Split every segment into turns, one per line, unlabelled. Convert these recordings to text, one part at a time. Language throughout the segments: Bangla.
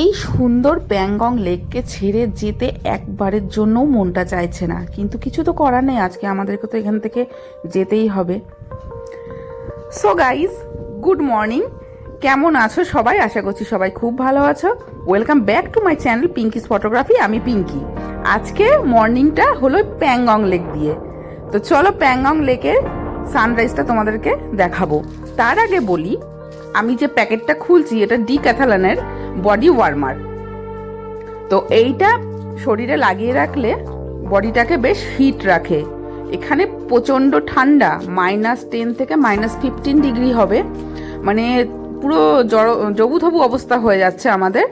এই সুন্দর প্যাংগং লেককে ছেড়ে যেতে একবারের জন্যও মনটা চাইছে না। কিন্তু কিছু তো করার নেই, আজকে আমাদেরকে তো এখান থেকে যেতেই হবে। সো গাইজ গুড মর্নিং কেমন আছো সবাই? আশা করছি সবাই খুব ভালো আছো। Welcome back to my channel Pinky's photography আমি পিঙ্কি আজকে মর্নিংটা হলো প্যাংগং লেক দিয়ে। তো চলো প্যাংগং লেকের সানরাইজটা তোমাদেরকে দেখাবো। তার আগে বলি, আমি যে প্যাকেটটা খুলছি, এটা ডি ক্যাথালানের বডি ওয়ার্মার তো এইটা শরীরে লাগিয়ে রাখলে বডিটাকে বেশ হিট রাখে। এখানে প্রচণ্ড ঠান্ডা মাইনাস টেন থেকে মাইনাস ফিফটিন ডিগ্রি হবে। মানে পুরো জবুথবু অবস্থা হয়ে যাচ্ছে আমাদের।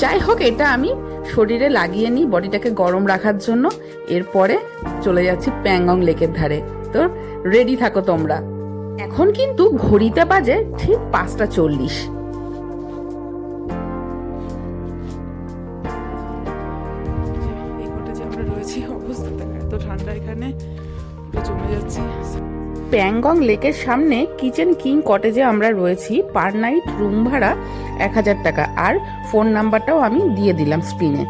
যাই হোক, এটা আমি শরীরে লাগিয়ে নিই বডিটাকে গরম রাখার জন্য। এরপরে চলে যাচ্ছি প্যাংগং লেকের ধারে। তো রেডি থাকো তোমরা। এখন কিন্তু ঘড়িতে বাজে ঠিক পাঁচটা চল্লিশ। প্যাংগং লেকের সামনে কিচেন কিং কটেজে আমরা রয়েছি। পার নাইট রুম ভাড়া এক হাজার টাকা। আর ফোন নাম্বারটাও আমি দিয়ে দিলাম স্ক্রিনে।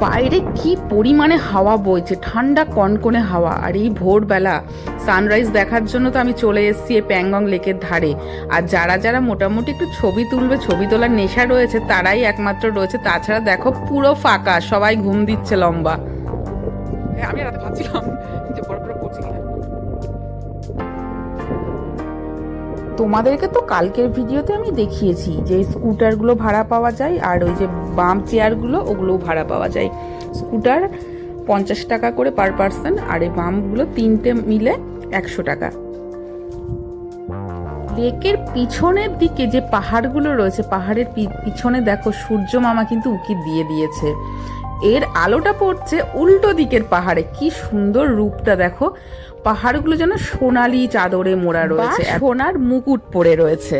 বাইরে কি পরিমাণে হাওয়া বইছে। ঠান্ডা কনকনে হাওয়া। আর এই ভোরবেলা সানরাইজ দেখার জন্য তো আমি চলে এসেছি এই প্যাংগং লেকের ধারে। আর যারা যারা মোটামুটি একটু ছবি তুলবে ছবি তোলার নেশা রয়েছে তারাই একমাত্র রয়েছে। তাছাড়া দেখো পুরো ফাঁকা সবাই ঘুম দিচ্ছে লম্বা।
হ্যাঁ আমি রাতে ভাবছিলাম যে বড় বড়
তোমাদেরকে তো কালকের ভিডিওতে আমি দেখিয়েছি যে স্কুটারগুলো ভাড়া পাওয়া যায় আর ওই যে বাম চেয়ারগুলো ওগুলোও ভাড়া পাওয়া যায়। স্কুটার পঞ্চাশ টাকা করে পার পার্সন আর এই বামগুলো তিনটে মিলে একশো টাকা। লেকের পিছনের দিকে যে পাহাড়গুলো রয়েছে পাহাড়ের পিছনে দেখো সূর্য মামা কিন্তু উকি দিয়ে দিয়েছে। এর আলোটা পড়ছে উল্টো দিকের পাহাড়ে। কি সুন্দর রূপটা দেখো। পাহাড়গুলো যেন সোনালি চাদরে মোড়া রয়েছে। সোনার মুকুট পরে রয়েছে।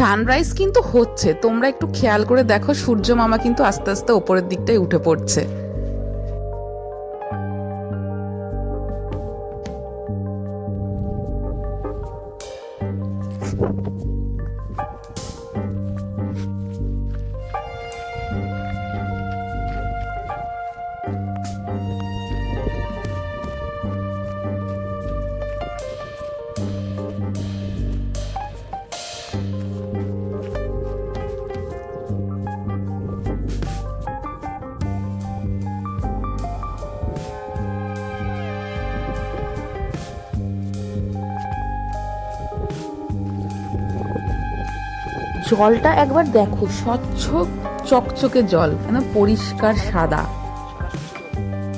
সানরাইজ কিন্তু হচ্ছে। তোমরা একটু খেয়াল করে দেখো, সূর্য মামা কিন্তু আস্তে আস্তে ওপরের দিকটাই উঠে পড়ছে। জলটা একবার দেখো। স্বচ্ছ, চকচকে জল, কেন পরিষ্কার সাদা।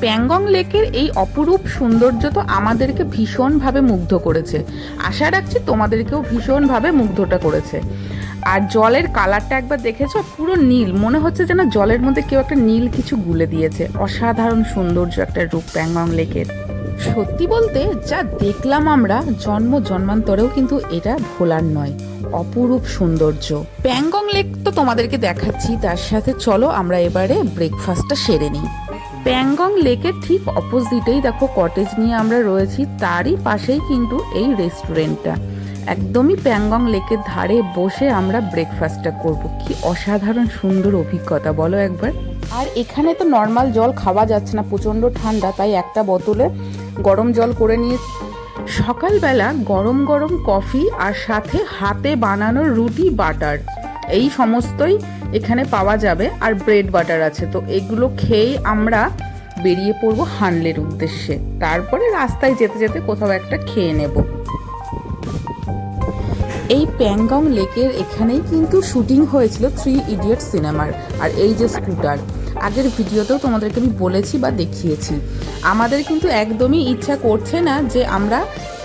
প্যাংগং লেকের এই অপরূপ সৌন্দর্য তো আমাদেরকে ভীষণভাবে মুগ্ধ করেছে। আশা রাখছি তোমাদেরকেও ভীষণভাবে মুগ্ধটা করেছে। আর জলের কালারটা একবার দেখেছ? পুরো নীল। মনে হচ্ছে যেন জলের মধ্যে কেউ একটা নীল কিছু গুলে দিয়েছে। অসাধারণ সৌন্দর্য একটা রূপ প্যাংগং লেকের। সত্যি বলতে যা দেখলাম আমরা, জন্ম জন্মান্তরেও কিন্তু এটা ভোলার নয়। অপরূপ সৌন্দর্য। প্যাংগং লেক তো তোমাদেরকে দেখাচ্ছি, তার সাথে চলো আমরা এবারে ব্রেকফাস্টটা সেরে নিই। প্যাংগং লেকের ঠিক অপোজিটেই দেখো কটেজ নিয়ে আমরা রয়েছি, তারই পাশেই কিন্তু এই রেস্টুরেন্টটা একদমই প্যাংগং লেকের ধারে বসে আমরা ব্রেকফাস্টটা করব। কি অসাধারণ সুন্দর অভিজ্ঞতা, বলো একবার। আর এখানে তো নর্মাল জল খাওয়া যাচ্ছে না, প্রচণ্ড ঠান্ডা, তাই একটা বোতলে গরম জল করে নিয়ে সকালবেলা গরম গরম কফি আর সাথে হাতে বানানো রুটি বাটার। এই সমস্তই এখানে পাওয়া যাবে আর ব্রেড বাটার আছে। তো এগুলো খেয়েই আমরা বেরিয়ে পড়ব হানলের উদ্দেশ্যে। তারপরে রাস্তায় যেতে যেতে কোথাও একটা খেয়ে নেব। এই প্যাংগং লেকের এখানেই কিন্তু শুটিং হয়েছিল থ্রি ইডিয়ট সিনেমার। আর এই যে স্কুটার আগের ভিডিওতেও তোমাদেরকে আমি বলেছি বা দেখিয়েছি। আমাদের কিন্তু একদমই ইচ্ছা করছে না যে আমরা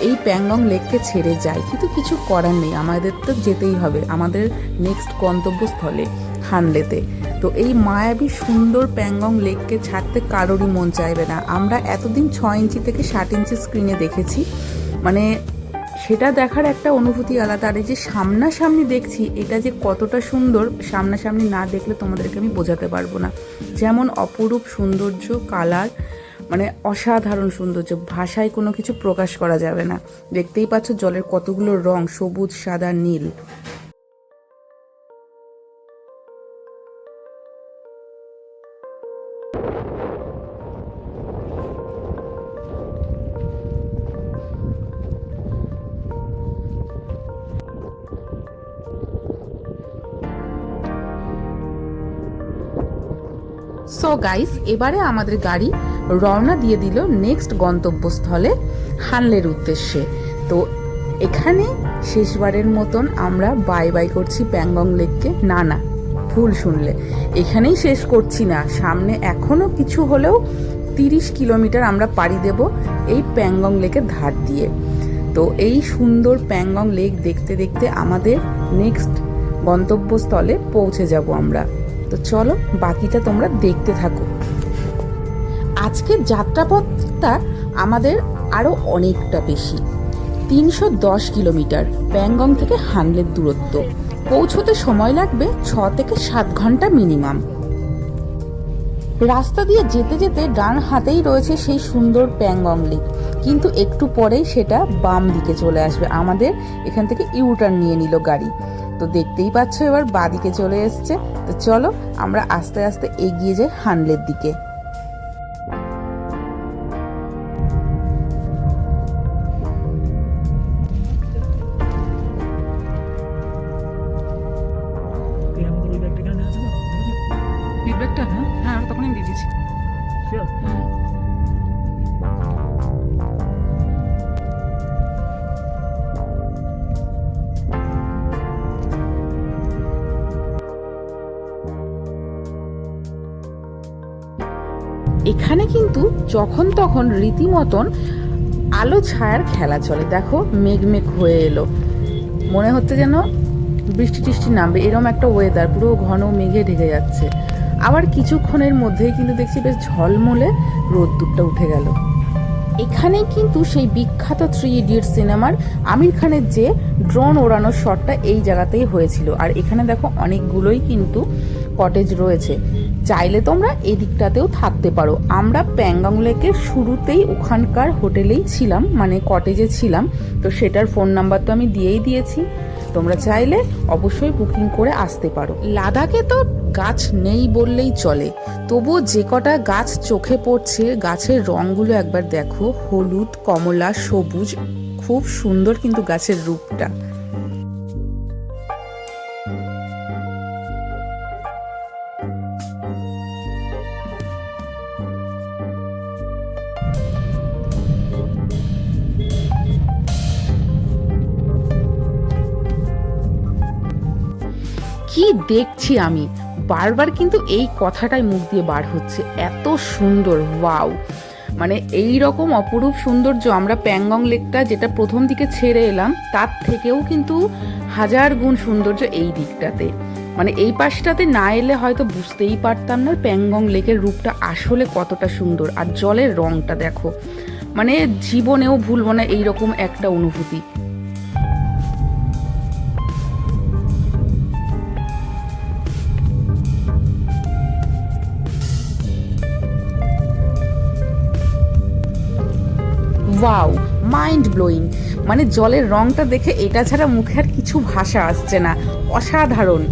এই প্যাংগং লেককে ছেড়ে যাই, কিন্তু কিছু করার নেই। আমাদের তো যেতেই হবে, আমাদের নেক্সট গন্তব্যস্থলে, হানলেতে। তো এই মায়াবী সুন্দর প্যাংগং লেককে ছাড়তে কারোরই মন চাইবে না। আমরা এতদিন ছ ইঞ্চি থেকে ষাট ইঞ্চি স্ক্রিনে দেখেছি। মানে সেটা দেখার একটা অনুভূতি আলাদা। আর এই যে সামনাসামনি দেখছি, এটা যে কতটা সুন্দর, সামনাসামনি না দেখলে তোমাদেরকে আমি বোঝাতে পারব না। যেমন অপরূপ সৌন্দর্য, কালার মানে অসাধারণ সৌন্দর্য, ভাষায় কোনো কিছু প্রকাশ করা যাবে না। দেখতেই পাচ্ছ জলের কতগুলো রং, সবুজ, সাদা, নীল। সো গাইস এবারে আমাদের গাড়ি রওনা দিয়ে দিল নেক্সট গন্তব্যস্থলে হানলের উদ্দেশ্যে। তো এখানে শেষবারের মতন আমরা বাই বাই করছি প্যাংগং লেককে না না, ভুল শুনলে। এখানেই শেষ করছি না। সামনে এখনও কিছু হলেও তিরিশ কিলোমিটার আমরা পাড়ি দেব এই প্যাংগং লেকের ধার দিয়ে। তো এই সুন্দর প্যাংগং লেক দেখতে দেখতে আমাদের নেক্সট গন্তব্যস্থলে পৌঁছে যাব আমরা। তো চলো বাকিটা তোমরা দেখতে থাকো। আজকের যাত্রাপথটা আমাদের আরও অনেকটা বেশি। তিনশো দশ কিলোমিটার প্যাংগং থেকে হানলের দূরত্ব। পৌঁছতে সময় লাগবে ছ থেকে সাত ঘণ্টা মিনিমাম। রাস্তা দিয়ে যেতে যেতে ডান হাতেই রয়েছে সেই সুন্দর প্যাংগং লেক। কিন্তু একটু পরেই সেটা বাম দিকে চলে আসবে। আমাদের এখান থেকে ইউটার্ন নিয়ে নিল গাড়ি। তো দেখতেই পাচ্ছ এবার বাদিকে চলে এসছে। তো চলো আমরা আস্তে আস্তে এগিয়ে যাই হানলের দিকে।
এখানে
কিন্তু যখন তখন রীতিমতন আলো ছায়ার খেলা চলে। দেখো, মেঘ মেঘ হয়ে এলো। মনে হচ্ছে যেন বৃষ্টি টিষ্টি নামবে। এরম একটা ওয়েদার পুরো ঘন মেঘে ঢেকে যাচ্ছে। আবার কিছুক্ষণের মধ্যেই কিন্তু দেখছি বেশ ঝলমলে রোদ্দুরটা উঠে গেল। এখানেই কিন্তু সেই বিখ্যাত থ্রি ইডিয়ট সিনেমার আমির খানের যে ড্রোন ওড়ানোর শটটা এই জায়গাতেই হয়েছিল। আর এখানে দেখো, অনেকগুলোই কিন্তু কটেজ রয়েছে। চাইলে তোমরা এদিকটাতেও থাকতে পারো। আমরা প্যাংগং লেকের শুরুতেই ওখানকার হোটেলেই ছিলাম মানে কটেজে ছিলাম। তো সেটার ফোন নাম্বার তো আমি দিয়েই দিয়েছি। তোমরা চাইলে অবশ্যই বুকিং করে আসতে পারো। লাদাখে তো গাছ নেই বললেই চলে। তবুও যে কটা গাছ চোখে পড়ছে, গাছের রঙগুলো একবার দেখো। হলুদ, কমলা, সবুজ, খুব সুন্দর কিন্তু গাছের রূপটা। দেখছি আমি। বারবার কিন্তু এই কথাটাই মুখ দিয়ে বার হচ্ছে। এত সুন্দর, ওয়াও। মানে এই রকম অপরূপ সৌন্দর্য আমরা প্যাংগং লেকটা যেটা প্রথম দিকে ছেড়ে এলাম, তার থেকেও কিন্তু হাজার গুণ সৌন্দর্য এই দিকটাতে। মানে এই পাশটাতে না এলে হয়তো বুঝতেই পারতাম না প্যাংগং লেকের রূপটা আসলে কতটা সুন্দর। আর জলের রংটা দেখো। মানে জীবনেও ভুলবো না এইরকম একটা অনুভূতি। ওয়াও মাইন্ড ব্লোয়িং মানে জলের রংটা দেখে এটা ছাড়া মুখে আর কিছু ভাষা আসছে না। অসাধারণ।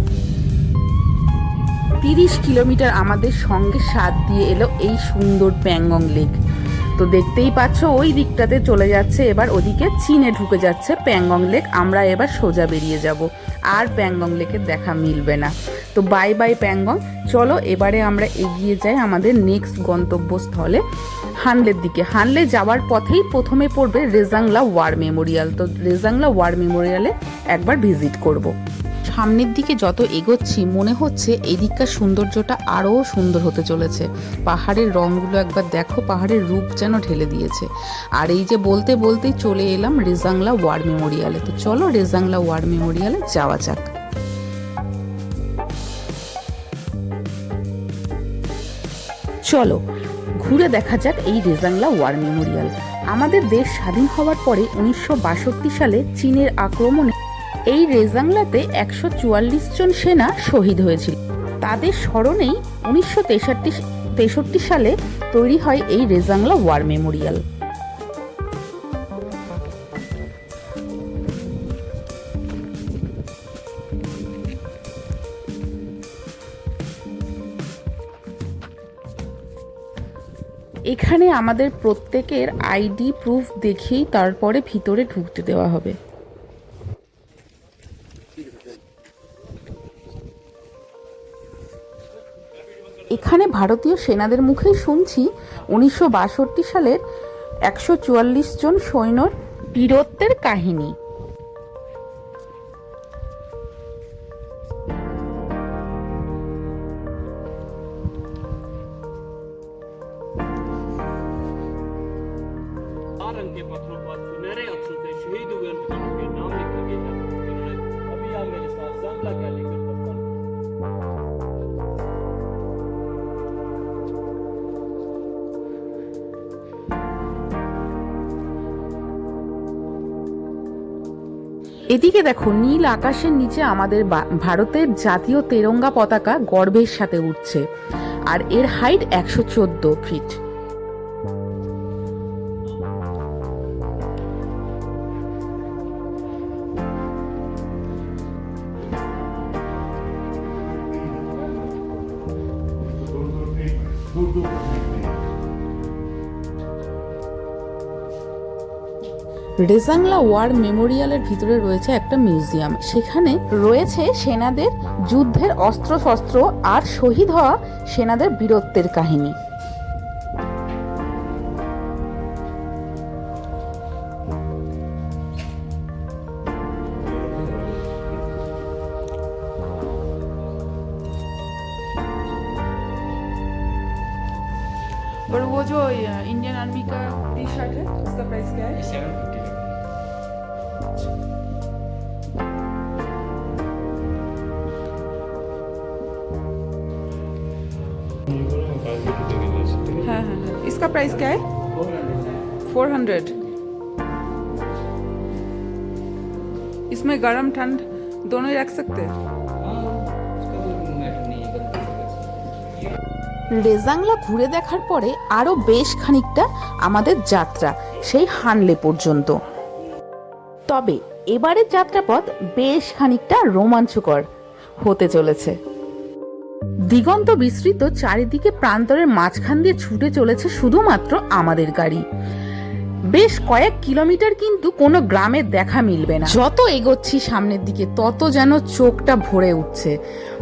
তিরিশ কিলোমিটার আমাদের সঙ্গে সাথ দিয়ে এলো এই সুন্দর প্যাংগং লেক। তো দেখতেই পাচ্ছ, ওই দিকটাতে চলে যাচ্ছে, এবার ওদিকে চীনে ঢুকে যাচ্ছে প্যাংগং লেক। আমরা এবার সোজা বেরিয়ে যাব। আর প্যাংগং লেকের দেখা মিলবে না। তো বাই বাই প্যাংগং। চলো, এবারে আমরা এগিয়ে যাই আমাদের নেক্সট গন্তব্যস্থলে। হানলের দিকে। হানলে যাওয়ার পথেই প্রথমে পড়বে রেজাংলা ওয়ার মেমোরিয়াল। তো রেজাংলা ওয়ার মেমোরিয়ালে একবার ভিজিট করব। সামনের দিকে যত এগোচ্ছি, মনে হচ্ছে এদিককার সৌন্দর্যটা আরও সুন্দর হতে চলেছে। পাহাড়ের রঙগুলো একবার দেখো, পাহাড়ের রূপ যেন ঢেলে দিয়েছে। আর এই যে বলতে বলতেই চলে এলাম রেজাংলা ওয়ার মেমোরিয়ালে। তো চলো রেজাংলা ওয়ার মেমোরিয়ালে যাওয়া যাক। চলো ঘুরে দেখা যাক এই রেজাংলা ওয়ার মেমোরিয়াল। আমাদের দেশ স্বাধীন হওয়ার পরে উনিশশো বাষট্টি সালে চীনের আক্রমণে এই রেজাংলাতে একশো চুয়াল্লিশ জন সেনা শহীদ হয়েছিল। তাদের স্মরণেই উনিশশো তেষট্টি তেষট্টি সালে তৈরি হয় এই রেজাংলা ওয়ার মেমোরিয়াল। এখানে আমাদের প্রত্যেকের আইডি প্রুফ দেখেই তারপরে ভিতরে ঢুকতে দেওয়া হবে। এখানে ভারতীয় সেনাদের মুখেই শুনছি উনিশশো বাষট্টি সালের একশো চুয়াল্লিশ জন সৈন্যর বীরত্বের কাহিনী। এদিকে দেখো, নীল আকাশের নিচে আমাদের ভারতের জাতীয় তেরঙ্গা পতাকা গর্বের সাথে উঠছে। আর এর হাইট একশো চোদ্দ ফিট রেজাংলা ওয়ার মেমোরিয়ালের ভিতরে রয়েছে একটা মিউজিয়াম সেখানে রয়েছে সেনাদের যুদ্ধের অস্ত্রশস্ত্র আর শহীদ হওয়া সেনাদের বীরত্বের কাহিনী
और वो जो इंडियन आर्मी का टी शर्ट है उसका प्राइस क्या है हाँ हाँ इसका प्राइस क्या है फोर हंड्रेड इसमें गर्म ठंड दोनों ही रख सकते हैं
রেজাংলা ঘুরে দেখার পরে আরও বেশ খানিকটা আমাদের যাত্রা সেই হানলে পর্যন্ত তবে এবারের যাত্রাপথ বেশ খানিকটা রোমাঞ্চকর হতে চলেছে দিগন্ত বিস্তৃত চারিদিকে প্রান্তরের মাঝখান দিয়ে ছুটে চলেছে শুধুমাত্র আমাদের গাড়ি। বেশ কয়েক কিলোমিটার কিন্তু কোনো গ্রামের দেখা মিলবে না। যত এগোচ্ছি সামনের দিকে, তত যেন চোখটা ভরে উঠছে।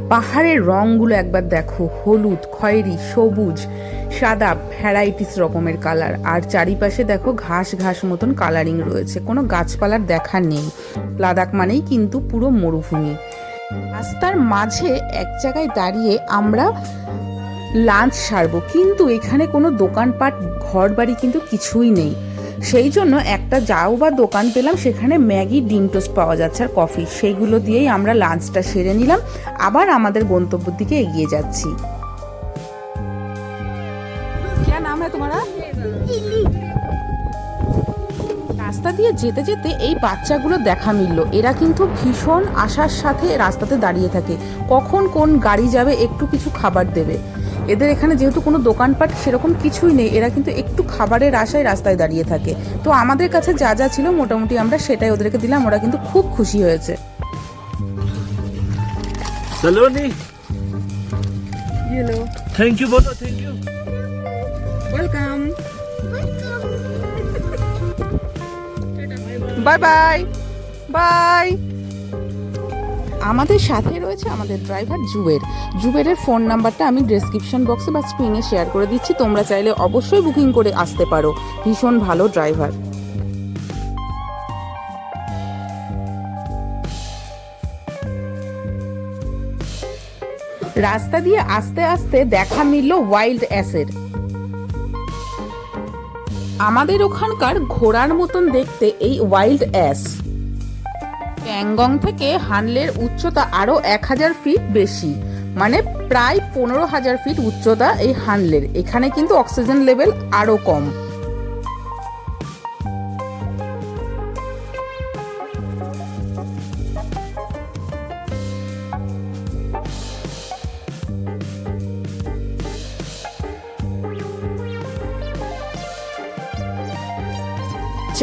পাহাড়ের রংগুলো একবার দেখো, হলুদ, খয়েরি, সবুজ, সাদা, ভ্যারাইটিস রকমের কালার। আর চারিপাশে দেখো ঘাস ঘাস মতন কালারিং রয়েছে, কোনো গাছপালার দেখা নেই। লাদাখ মানেই কিন্তু পুরো মরুভূমি। রাস্তার মাঝে এক জায়গায় দাঁড়িয়ে আমরা লাঞ্চ সারবো। কিন্তু এখানে কোনো দোকানপাট ঘর বাড়ি কিন্তু কিছুই নেই। সেই জন্য একটা যাও বা দোকান পেলাম, সেখানে ম্যাগি, ডিম টোস্ট পাওয়া যাচ্ছে আর কফি। সেইগুলো দিয়েই আমরা লাঞ্চটা সেরে নিলাম। আবার আমাদের গন্তব্যের দিকে এগিয়ে যাচ্ছি। দিয়ে যেতে যেতে এই বাচ্চাগুলো দেখা মিলল। এরা কিন্তু ভীষণ আশার সাথে রাস্তাতে দাঁড়িয়ে থাকে। কখন কোন গাড়ি যাবে একটু কিছু খাবার দেবে। এদের এখানে যেহেতু কোনো দোকানপাট সেরকম কিছুই নেই। এরা কিন্তু একটু খাবারের আশায় রাস্তায় দাঁড়িয়ে থাকে। তো আমাদের কাছে যা যা ছিল মোটামুটি আমরা সেটাই ওদেরকে দিলাম। ওরা কিন্তু খুব খুশি হয়েছে।
Thank you thank you
welcome bye bye bye
আমাদের সাথে রয়েছে আমাদের ড্রাইভার জুবের। জুবেরের ফোন নাম্বারটা আমি ডেসক্রিপশন বক্সে বা স্ক্রিনে শেয়ার করে দিচ্ছি। তোমরা চাইলে অবশ্যই বুকিং করে আসতে পারো। ভীষণ ভালো ড্রাইভার রাস্তা দিয়ে আস্তে আস্তে দেখা মিলল ওয়াইল্ড অ্যাসের আমাদের ওখানকার ঘোড়ার মতন দেখতে এই ওয়াইল্ড অ্যাস প্যাংগং থেকে হানলের উচ্চতা আরও এক হাজার ফিট বেশি মানে প্রায় পনেরো হাজার ফিট উচ্চতা এই হানলের। এখানে কিন্তু অক্সিজেন লেভেল আরও কম।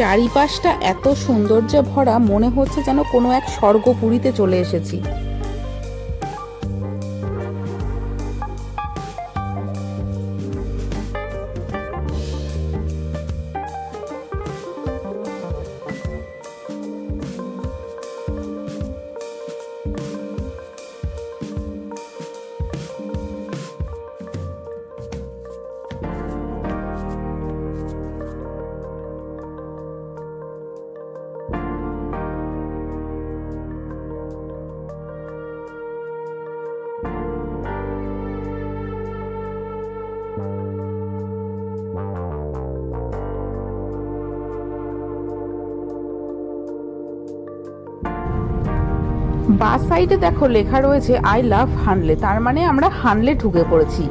চারিপাশটা এত সৌন্দর্যে ভরা মনে হচ্ছে যেন কোনো এক স্বর্গপুরীতে চলে এসেছি। বা সাইডে দেখো লেখা রয়েছে আই লাভ হানলে তার মানে আমরা হানলে ঢুকে পড়েছি।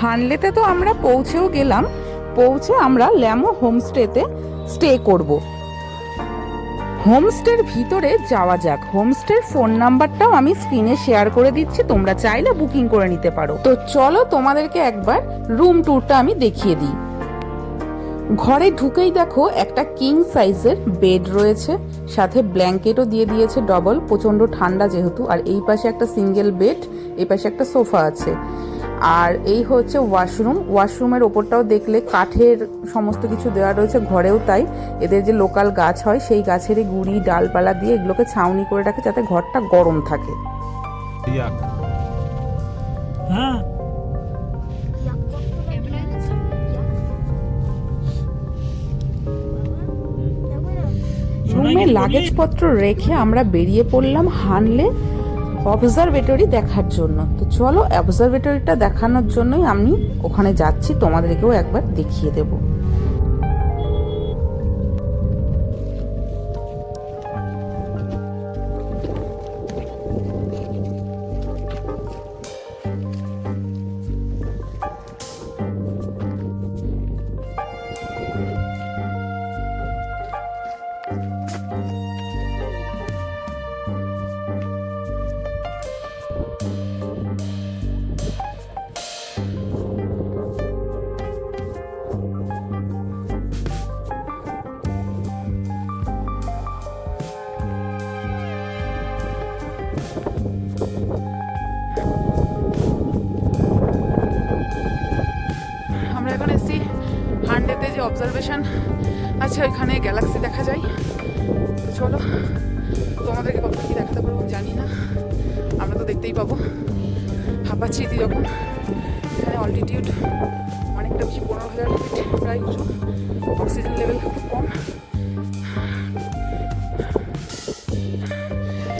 হানলেতে তো আমরা পৌঁছেও গেলাম, পৌঁছে আমরা ল্যামো হোমস্টেতে স্টে করব। হোমস্টের ভিতরে যাওয়া যাক। হোমস্টের ফোন নাম্বারটাও আমি স্ক্রিনে শেয়ার করে দিচ্ছি, তোমরা চাইলে বুকিং করে নিতে পারো। তো চলো তোমাদেরকে একবার রুম ট্যুরটা আমি দেখিয়ে দিই। ঘরে ঢুকেই দেখো একটা কিং সাইজের বেড রয়েছে, সাথে ব্ল্যাঙ্কেটও দিয়ে দিয়েছে ডবল প্রচণ্ড ঠান্ডা যেহেতু, আর এই পাশে একটা সিঙ্গেল বেড, এই পাশে একটা সোফা আছে। আর এই হচ্ছে ওয়াশরুম। ওয়াশরুমের ওপরটাও দেখলে কাঠের সমস্ত কিছু দেওয়া রয়েছে ঘরেও তাই। এদের যে লোকাল গাছ হয় সেই গাছেরই গুড়ি ডালপালা দিয়ে এগুলোকে ছাউনি করে রাখে যাতে ঘরটা গরম থাকে।
হ্যাঁ।
রুমে লাগেজপত্র রেখে আমরা বেরিয়ে পড়লাম হানলে। অবজারভেটরি দেখার জন্য। তো চলো অবজারভেটরিটা দেখানোর জন্যই আমি ওখানে যাচ্ছি, তোমাদেরকেও একবার দেখিয়ে দেব।
অবজারভেশন আছে ওইখানে গ্যালাক্সি দেখা যায়। তো চলো, তোমাদেরকে কত কী দেখাতে পারব জানি না। আমরা তো দেখতেই পাবো। হাঁপাচ্ছি ইতি যখন। এখানে অল্টিটিউড অনেকটা বেশি, পনেরো হাজার ফিট প্রায় উঁচু। অক্সিজেন লেভেল খুব কম।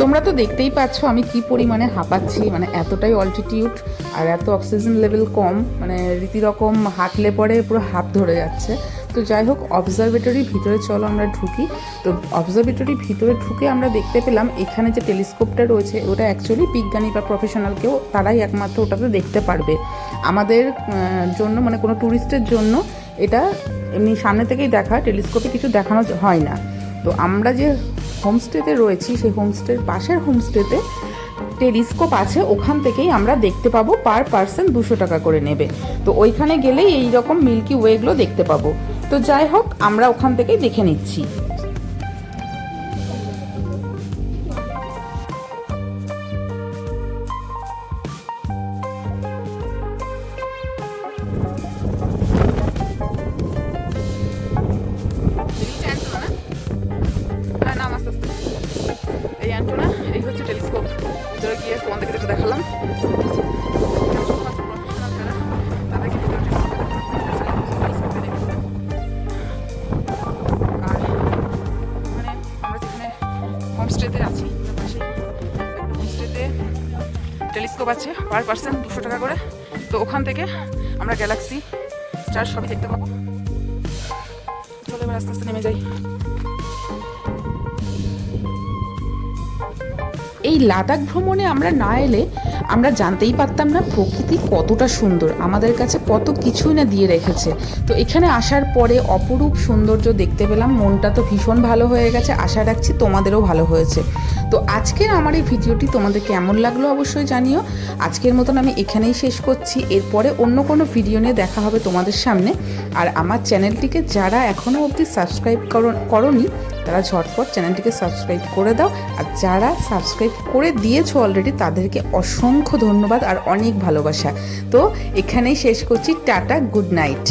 তোমরা তো দেখতেই পাচ্ছ আমি কি পরিমাণে হাঁপাচ্ছি। মানে এতটাই অল্টিটিউড আর এত অক্সিজেন লেভেল কম। মানে রীতিরকম হাঁটলে পরে পুরো হাত ধরে যাচ্ছে। তো যাই হোক অবজারভেটরির ভিতরে চলো আমরা ঢুকি। তো অবজারভেটরির ভিতরে ঢুকে আমরা দেখতে পেলাম, এখানে যে টেলিস্কোপটা রয়েছে, ওটা অ্যাকচুয়ালি বিজ্ঞানী বা প্রফেশনালকেও তারাই একমাত্র ওটাতে দেখতে পারবে। আমাদের জন্য মানে কোনো ট্যুরিস্টের জন্য এটা এমনি সামনে থেকেই দেখা টেলিস্কোপে কিছু দেখানো হয় না। তো আমরা যে হোমস্টেতে রয়েছি, সেই হোমস্টের পাশের হোমস্টেতে টেলিস্কোপ আছে, ওখান থেকেই আমরা দেখতে পাবো পার পার্সন দুশো টাকা করে নেবে। তো ওইখানে গেলেই এই রকম মিল্কি ওয়েগুলো দেখতে পাবো। তো যাই হোক আমরা ওখান থেকেই দেখে নিচ্ছি।
পার পার্সন দুশো টাকা করে। তো ওখান থেকে আমরা গ্যালাক্সি স্টার সবই দেখতে পাবো। চলো এবার আস্তে আস্তে নেমে যাই।
এই লাদাখ ভ্রমণে আমরা না এলে আমরা জানতেই পারতাম না প্রকৃতি কতটা সুন্দর, আমাদের কাছে কত কিছুই না দিয়ে রেখেছে। তো এখানে আসার পরে অপরূপ সৌন্দর্য দেখতে পেলাম, মনটা তো ভীষণ ভালো হয়ে গেছে, আশা রাখছি তোমাদেরও ভালো হয়েছে। তো আজকের আমার এই ভিডিওটি তোমাদের কেমন লাগল অবশ্যই জানিও। আজকের মতন আমি এখানেই শেষ করছি, এরপরে অন্য কোনো ভিডিও নিয়ে দেখা হবে তোমাদের সামনে। আর আমার চ্যানেলটিকে যারা এখনও অবধি সাবস্ক্রাইব করনি, তারা ঝটপট চ্যানেলটিকে সাবস্ক্রাইব করে দাও। আর যারা সাবস্ক্রাইব করে দিয়েছ অলরেডি তাদেরকে অসংখ্য ধন্যবাদ আর অনেক ভালোবাসা। তো এখানেই শেষ করছি। Tata good night